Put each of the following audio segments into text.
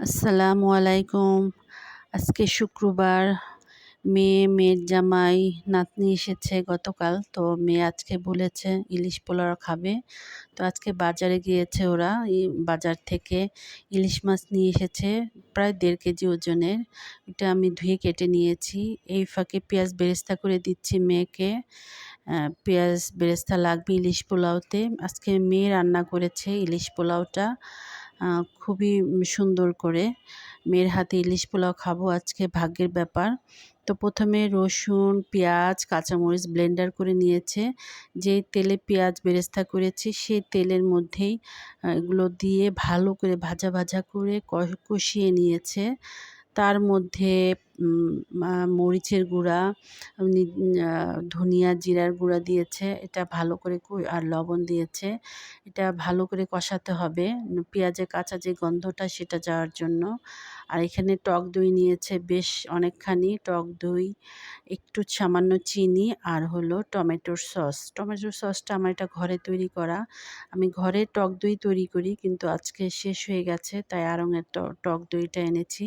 আসসালামু আলাইকুম। আজকে শুক্রবার, মেয়ে, মেয়ের জামাই নাতনি এসেছে গতকাল, তো মেয়ে আজকে বলেছে ইলিশ পোলাও খাবে। তো আজকে বাজারে গিয়েছে ওরা বাজার থেকে ইলিশ মাছ নিয়ে এসেছে, প্রায় দেড় কেজি ওজনের। এটা আমি ধুয়ে কেটে নিয়েছি। এই ফাঁকে পেঁয়াজ বেরেস্তা করে দিচ্ছি মেয়েকে। পেঁয়াজ বেরেস্তা লাগবে ইলিশ পোলাওতে। আজকে মেয়ে রান্না করেছে ইলিশ পোলাওটা। খুবই সুন্দর করে। মেয়ের হাতে ইলিশ পোলাও খাব, আজকে ভাগ্যের ব্যাপার। তো প্রথমে রসুন, পেঁয়াজ, কাঁচামরিচ ব্লেন্ডার করে নিয়েছে। যে তেলে পেঁয়াজ বেরেস্তা করেছি, সেই তেলের মধ্যেই এগুলো দিয়ে ভালো করে ভাজা ভাজা করে কষিয়ে নিয়েছে। তার মধ্যে মরিচের গুঁড়া ধনিয়া জিরার গুঁড়া দিয়েছে, এটা ভালো করে আর লবণ দিয়েছে। এটা ভালো করে কষাতে হবে, পেঁয়াজের কাঁচা যে গন্ধটা সেটা যাওয়ার জন্য। আর এখানে টক দই নিয়েছে বেশ অনেকখানি, টক দই, একটু সামান্য চিনি, আর হলো টমেটোর সস। টমেটোর সসটা আমার এটা ঘরে তৈরি করা। আমি ঘরে টক দই তৈরি করি, কিন্তু আজকে শেষ হয়ে গেছে, তাই আড়ঙের টক দইটা এনেছি।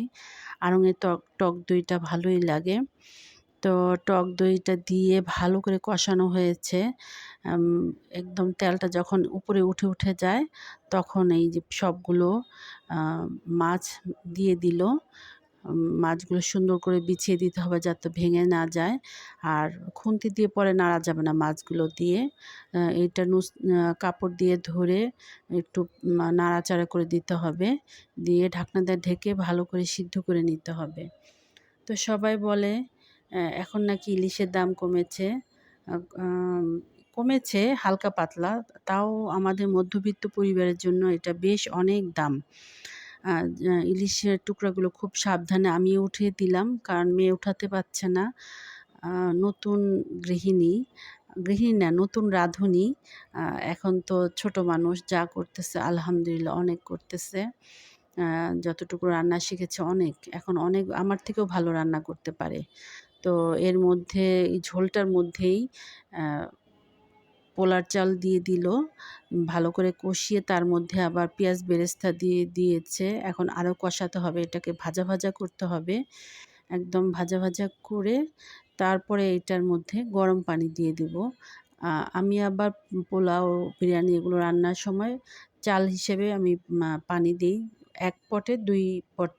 আড়ঙের টক টক দইটা ভালোই লাগে। তো টক দইটা দিয়ে ভালো করে কষানো হয়েছে। একদম তেলটা যখন উপরে উঠে উঠে যায়, তখন এই যে সবগুলো মাছ দিয়ে দিল। মাছগুলো সুন্দর করে বিছিয়ে দিতে হবে যাতে ভেঙে না যায়। আর খুন্তি দিয়ে পরে নাড়া যাবে না মাছগুলো দিয়ে। এটা কাপড় দিয়ে ধরে একটু নাড়াচাড়া করে দিতে হবে। দিয়ে ঢাকনা দিয়ে ঢেকে ভালো করে সিদ্ধ করে নিতে হবে। তো সবাই বলে এখন নাকি ইলিশের দাম কমেছে। কমেছে হালকা পাতলা, তাও আমাদের মধ্যবিত্ত পরিবারের জন্য এটা বেশ অনেক দাম। ইলিশের টুকরাগুলো খুব সাবধানে আমি উঠিয়ে দিলাম, কারণ মেয়ে উঠাতে পারছে না। নতুন গৃহিণী গৃহিণী না, নতুন রাঁধুনি এখন তো ছোট মানুষ, যা করতেছে আলহামদুলিল্লাহ অনেক করতেছে। যতটুকু রান্না শিখেছে অনেক, এখন অনেক আমার থেকেও ভালো রান্না করতে পারে। তো এর মধ্যে, এই ঝোলটার মধ্যেই পোলার চাল দিয়ে দিল, ভালো করে কষিয়ে তার মধ্যে আবার পেঁয়াজ বেরেস্তা দিয়ে দিয়েছে। এখন আরও কষাতে হবে, এটাকে ভাজা ভাজা করতে হবে, একদম ভাজা ভাজা করে তারপরে এটার মধ্যে গরম পানি দিয়ে দেব। আমি আবার পোলাও, বিরিয়ানি এগুলো রান্নার সময় চাল হিসেবে আমি পানি দিই। এক পটে দুই পট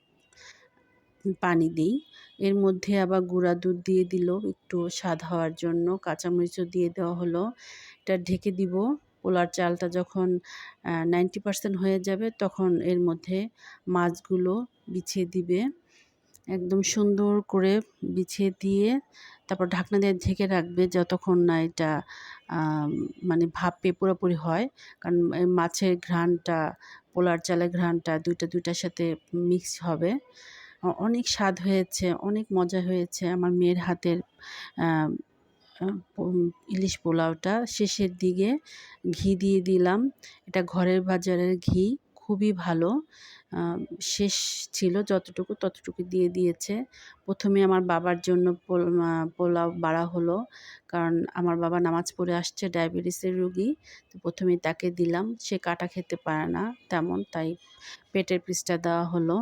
পানি দিই। এর মধ্যে আবার গুঁড়া দুধ দিয়ে দিল, একটু স্বাদ হওয়ার জন্য। কাঁচামরিচও দিয়ে দেওয়া হলো। এটা ঢেকে দিব। পোলার চালটা যখন নাইনটি পার্সেন্ট হয়ে যাবে, তখন এর মধ্যে মাছগুলো বিছিয়ে দিবে। একদম সুন্দর করে বিছিয়ে দিয়ে তারপর ঢাকনা দিয়ে ঢেকে রাখবে যতক্ষণ না এটা মানে ভাপে পুরোপুরি হয়। কারণ মাছের ঘ্রাণটা, পোলার চালের ঘ্রাণটা দুইটা, দুইটার সাথে মিক্স হবে। অনেক স্বাদ হয়েছে, অনেক মজা হয়েছে আমার মেয়ের হাতের ইলিশ পোলাওটা। শেষের দিকে ঘি দিয়ে দিলাম। এটা ঘরের বাজারের ঘি, খুবই ভালো। শেষ ছিল যতটুকু ততটুকু দিয়ে দিয়েছে। প্রথমে আমার বাবার জন্য পোলাও বাড়া হলো, কারণ আমার বাবা নামাজ পড়ে আসছে, ডায়াবেটিসের রুগী। তো প্রথমে তাকে দিলাম, সে কাটা খেতে পারে না তেমন, তাই পেটের পিসটা দেওয়া হলো।